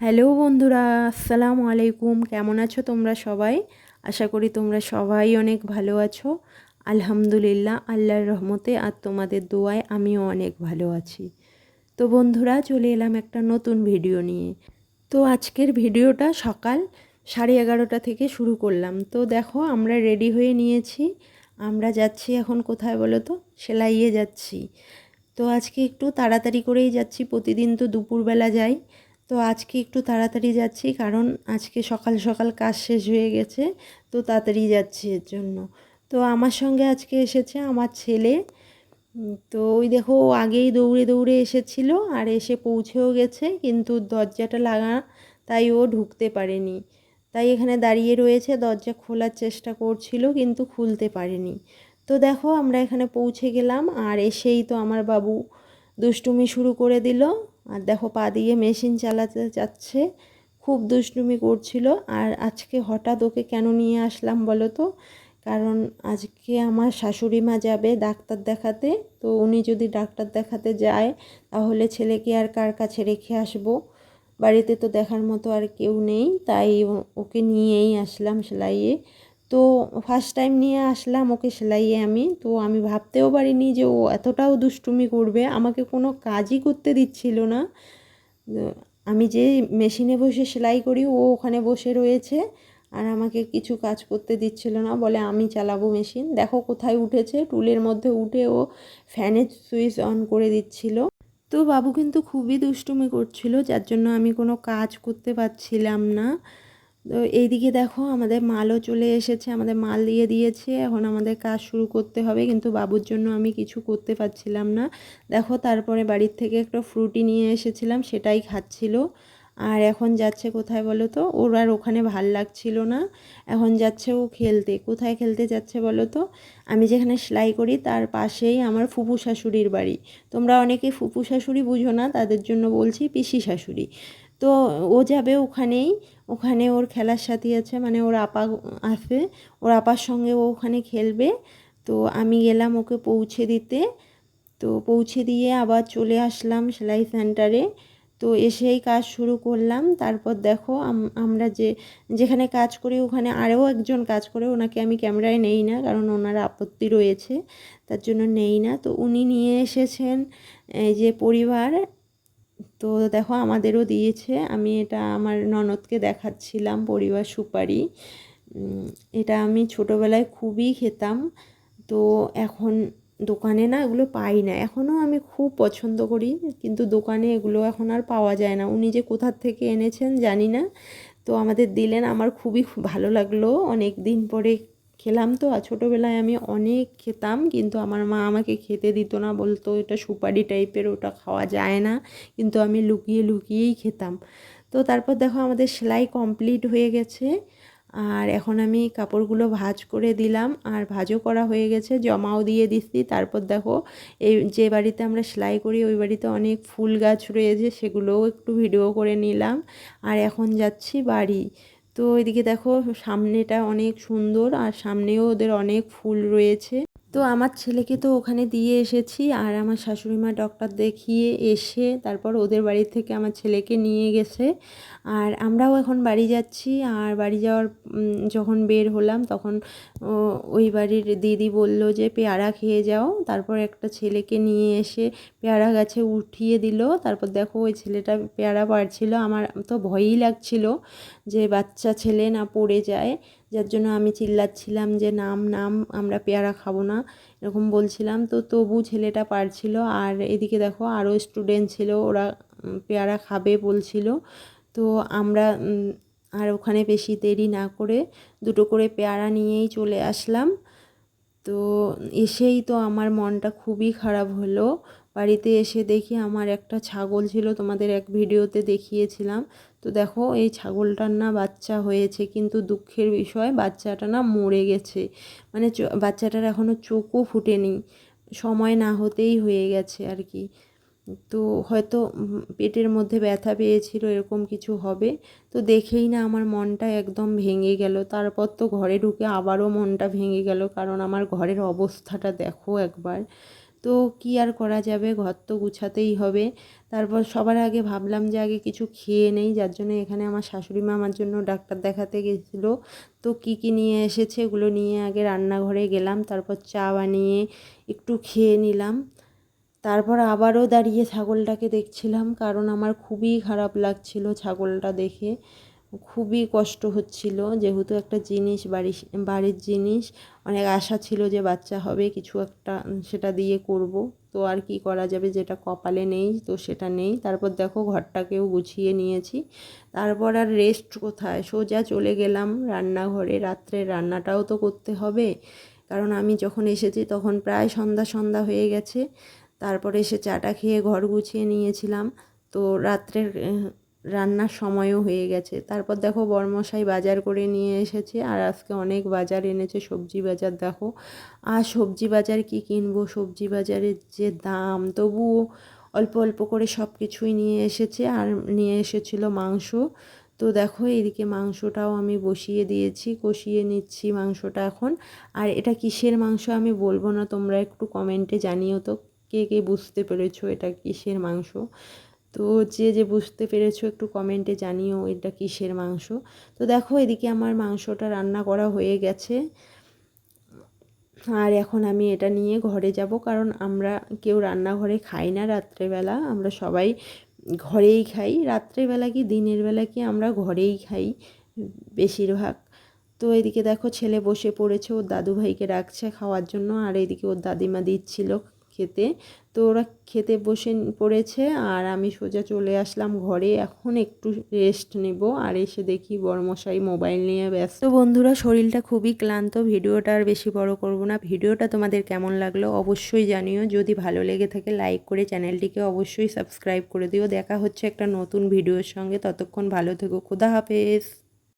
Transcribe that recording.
Hello বন্ধুরা, আসসালামু আলাইকুম। কেমন আছো তোমরা সবাই? আশা করি তোমরা সবাই অনেক ভালো আছো। আলহামদুলিল্লাহ, আল্লাহর রহমতে আর তোমাদের দোয়ায় আমিও অনেক ভালো আছি। তো বন্ধুরা, চলে এলাম একটা নতুন ভিডিও নিয়ে। তো আজকের ভিডিওটা সকাল সাড়ে এগারোটা থেকে শুরু করলাম। তো দেখো, আমরা রেডি হয়ে নিয়েছি। আমরা যাচ্ছি এখন কোথায় বলো তো? সেলাইয়ে যাচ্ছি। তো আজকে একটু তাড়াতাড়ি করেই যাচ্ছি। প্রতিদিন তো দুপুরবেলা যাই। তো আজকে একটু তাড়াতাড়ি যাচ্ছি, কারণ আজকে সকাল সকাল কাজ শেষ হয়ে গেছে, তো তাড়াতাড়ি যাচ্ছি এর জন্য। তো আমার সঙ্গে আজকে এসেছে আমার ছেলে তো ওই দেখো আগেই দৌড়ে দৌড়ে এসেছিল আর এসে পৌঁছেও গেছে, কিন্তু দরজাটা লাগা, তাই ও ঢুকতে পারেনি। তাই এখানে দাঁড়িয়ে রয়েছে, দরজা খোলার চেষ্টা করছিল, কিন্তু খুলতে পারেনি। তো দেখো আমরা এখানে পৌঁছে গেলাম, আর এসেই তো আমার বাবু দুষ্টুমি শুরু করে দিল আর দেখো পা দিয়ে মেশিন চালাতে যাচ্ছে। খুব দুষ্টুমি করছিল। আর আজকে হঠাৎ ওকে কেন নিয়ে আসলাম বলো তো? কারণ আজকে আমার শাশুড়ি মা যাবে ডাক্তার দেখাতে। তো উনি যদি ডাক্তার দেখাতে যায়, তাহলে ছেলেকে আর কার কাছে রেখে আসব? বাড়িতে তো দেখার মতো আর কেউ নেই। তাই ওকে নিয়েই আসলাম সেলাইয়ে। তো ফার্স্ট টাইম নিয়ে আসলাম ওকে সেলাইয়ে আমি। তো আমি ভাবতেও পারিনি যে ও এতটাও দুষ্টুমি করবে। আমাকে কোনো কাজই করতে দিচ্ছিল না। আমি যে মেশিনে বসে সেলাই করি, ও ওখানে বসে রয়েছে আর আমাকে কিছু কাজ করতে দিচ্ছিল না। বলে, আমি চালাবো মেশিন। দেখো কোথায় উঠেছে। টুলের মধ্যে উঠে ও ফ্যানের সুইচ অন করে দিচ্ছিল। তো বাবু কিন্তু খুবই দুষ্টুমি করছিল, যার জন্য আমি কোনো কাজ করতে পারছিলাম না। তো এইদিকে দেখো আমাদের মালও চলে এসেছে, আমাদের মাল দিয়ে দিয়েছে। এখন আমাদের কাজ শুরু করতে হবে, কিন্তু বাবুর জন্য আমি কিছু করতে পারছিলাম না। দেখো তারপরে বাড়ির থেকে একটা ফ্রুটি নিয়ে এসেছিলাম, সেটাই খাচ্ছিল। আর এখন যাচ্ছে কোথায় বলো তো? ওর আর ওখানে ভালো লাগছিল না। এখন যাচ্ছে ও খেলতে। কোথায় খেলতে যাচ্ছে বলো তো? আমি যেখানে সেলাই করি তার পাশেই আমার ফুপু শাশুড়ির বাড়ি। তোমরা অনেকে ফুপু শাশুড়ি বুঝো না, তাদের জন্য বলছি পিসি শাশুড়ি। তো ও যাবে ওখানেই। ওখানে ওর খেলার সাথী আছে মানে ওর আপা আসবে ওর আপার সঙ্গে ও ওখানে খেলবে। তো আমি গেলাম ওকে পৌঁছে দিতে। তো পৌঁছে দিয়ে আবার চলে আসলাম সেলাই সেন্টারে। তো এসেই কাজ শুরু করলাম। তারপর দেখো আমরা যে, যেখানে কাজ করি ওখানে আরও একজন কাজ করে, ওনাকে আমি ক্যামেরায় নেই না, কারণ ওনার আপত্তি রয়েছে, তার জন্য নেই না। তো উনি নিয়ে এসেছেন, এই যে পরিবার, তো দেখো আমাদেরও দিয়েছে। আমি এটা আমার ননদকে দেখাচ্ছিলাম, পরিবার সুপারি। এটা আমি ছোটোবেলায় খুবই খেতাম। তো এখন দোকানে না এগুলো পাই না। এখনও আমি খুব পছন্দ করি, কিন্তু দোকানে এগুলো এখন আর পাওয়া যায় না। উনি যে কোথার থেকে এনেছেন জানি না। তো আমাদের দিলেন, আমার খুবই ভালো লাগল। অনেক দিন পরে খেলাম তো, আর ছোটোবেলায় আমি অনেক খেতাম, কিন্তু আমার মা আমাকে খেতে দিত না, বলতো এটা সুপারি টাইপের, ওটা খাওয়া যায় না। কিন্তু আমি লুকিয়ে লুকিয়েই খেতাম। তো তারপর দেখো আমাদের সেলাই কমপ্লিট হয়ে গেছে। আর এখন আমি কাপড়গুলো ভাজ করে দিলাম আর ভাজও করা হয়ে গেছে, জমাও দিয়ে দিচ্ছি। তারপর দেখো, এই যে বাড়িতে আমরা সেলাই করি, ওই বাড়িতে অনেক ফুল গাছ রয়েছে, সেগুলোও একটু ভিডিও করে নিলাম। আর এখন যাচ্ছি বাড়ি। তো ওইদিকে দেখো, সামনেটা অনেক সুন্দর আর সামনেও ওদের অনেক ফুল রয়েছে। তো আমার ছেলেকে তো ওখানে দিয়ে এসেছি আর আমার শাশুড়ি মা ডক্টর দেখিয়ে এসে তারপর ওদের বাড়ি থেকে আমার ছেলেকে নিয়ে গেছে। আর আমরাও এখন বাড়ি যাচ্ছি আর বাড়ি যাওয়ার যখন বের হলাম তখন ওই বাড়ির দিদি বলল যে, পেয়ারা খেয়ে যাও। তারপর একটা ছেলেকে নিয়ে এসে পেয়ারা গাছে উঠিয়ে দিল। তারপর দেখো ওই ছেলেটা পেয়ারা পারছিল আমার তো ভয়ই লাগছিল যে, বাচ্চা ছেলে না পড়ে যায়। যার জন্য আমি চিল্লাচ্ছিলাম যে, নাম নাম, আমরা পেয়ারা খাব না। এরকম বলছিলাম। তো তবু ছেলেটা পারছিল। আর এদিকে দেখো, আরও স্টুডেন্ট ছিল, ওরা পেয়ারা খাবে বলছিল। তো আমরা আর ওখানে বেশি দেরি না করে দুটো করে পেয়ারা নিয়েই চলে আসলাম। তো এসেই তো আমার মনটা খুবই খারাপ হলো। বাড়িতে এসে দেখি আমার একটা ছাগল ছিল, তোমাদের এক ভিডিওতে দেখিয়েছিলাম। তো দেখো, এই ছাগলটার না বাচ্চা হয়েছে, কিন্তু দুঃখের বিষয় বাচ্চাটা না মরে গেছে। মানে বাচ্চাটার এখনও চোখও ফুটেনি। সময় না হতেই হয়ে গেছে আর কি। তো হয়তো পেটের মধ্যে ব্যথা পেয়েছিল, এরকম কিছু হবে। তো দেখেই না আমার মনটা একদম ভেঙে গেল। তারপর তো ঘরে ঢুকে আবারও মনটা ভেঙে গেল, কারণ আমার ঘরের অবস্থাটা দেখো একবার। তো কি আর করা যাবে? ঘর তো গুছাতেই হবে। তারপর সবার আগে ভাবলাম যে আগে কিছু খেয়ে নেই, যার জন্য এখানে আমার শাশুড়ি মা আমার জন্য ডাক্তার দেখাতে গেছিল। তো কি কি নিয়ে এসেছে এগুলো নিয়ে আগে রান্নাঘরে গেলাম, তারপর চা বানিয়ে একটু খেয়ে নিলাম। তারপর আবারও দাঁড়িয়ে ছাগলটাকে দেখছিলাম, কারণ আমার খুবই খারাপ লাগছিল ছাগলটা দেখে। খুবই কষ্ট হচ্ছিল। যেহেতু একটা জিনিস বাড়ি বাড়ির জিনিস, অনেক আশা ছিল যে বাচ্চা হবে, কিছু একটা সেটা দিয়ে করব। তো আর কি করা যাবে যেটা কপালে নেই, তো সেটা নেই। তারপর দেখো ঘরটাকেও গুছিয়ে নিয়েছি। তারপর আর রেস্ট কোথায়? সোজা চলে গেলাম রান্নাঘরে। রাত্রে রান্নাটাও তো করতে হবে। কারণ আমি যখন এসেছি তখন প্রায় সন্ধ্যা সন্ধ্যা হয়ে গেছে। তারপরে এসে চাটা খেয়ে ঘর গুছিয়ে নিয়েছিলাম। তো রাত্রের রান্নার সময়ও হয়ে গেছে। তারপর দেখো বরমশাই বাজার করে নিয়ে এসেছে আর আজকে অনেক বাজার এনেছে। সবজি বাজার দেখো। আর সবজি বাজার কি কিনবো? সবজি বাজারের যে দাম, তবুও অল্প অল্প করে সব কিছুই নিয়ে এসেছে আর নিয়ে এসেছিল মাংস। তো দেখো এদিকে মাংসটাও আমি বসিয়ে দিয়েছি, কষিয়ে নিচ্ছি মাংসটা এখন। আর এটা কিসের মাংস আমি বলব না, তোমরা একটু কমেন্টে জানিও তো। কে কে বুঝতে পেরেছ এটা কিসের মাংস? তো যে যে বুঝতে পেরেছ একটু কমেন্টে জানিও এটা কিসের মাংস। তো দেখো এদিকে আমার মাংসটা রান্না করা হয়ে গেছে। আর এখন আমি এটা নিয়ে ঘরে যাব কারণ আমরা কেউ রান্নাঘরে খাই না রাত্রেবেলা, আমরা সবাই ঘরেই খাই। রাত্রেবেলা কি, দিনের বেলা কি, আমরা ঘরেই খাই বেশিরভাগ। তো এদিকে দেখো ছেলে বসে পড়েছে, ওর দাদুভাইকে রাখছে খাওয়ার জন্য, আর এদিকে ওর দাদিমা দিচ্ছিল খেতে। তো ওরা খেতে বসে পড়েছে আর আমি সোজা চলে আসলাম ঘরে। এখন একটু রেস্ট নেব আর এসে দেখি বড়মশাই মোবাইল নিয়ে ব্যস্ত। বন্ধুরা, শরীরটা খুবই ক্লান্ত। ভিডিওটা আর বেশি বড় করব না। ভিডিওটা তোমাদের কেমন লাগল অবশ্যই জানিও। যদি ভালো লেগে থাকে লাইক করে চ্যানেলটিকে অবশ্যই সাবস্ক্রাইব করে দিও। দেখা হচ্ছে একটা নতুন ভিডিওর সঙ্গে। ততক্ষণ ভালো থেকো। খুদা হাফেজ।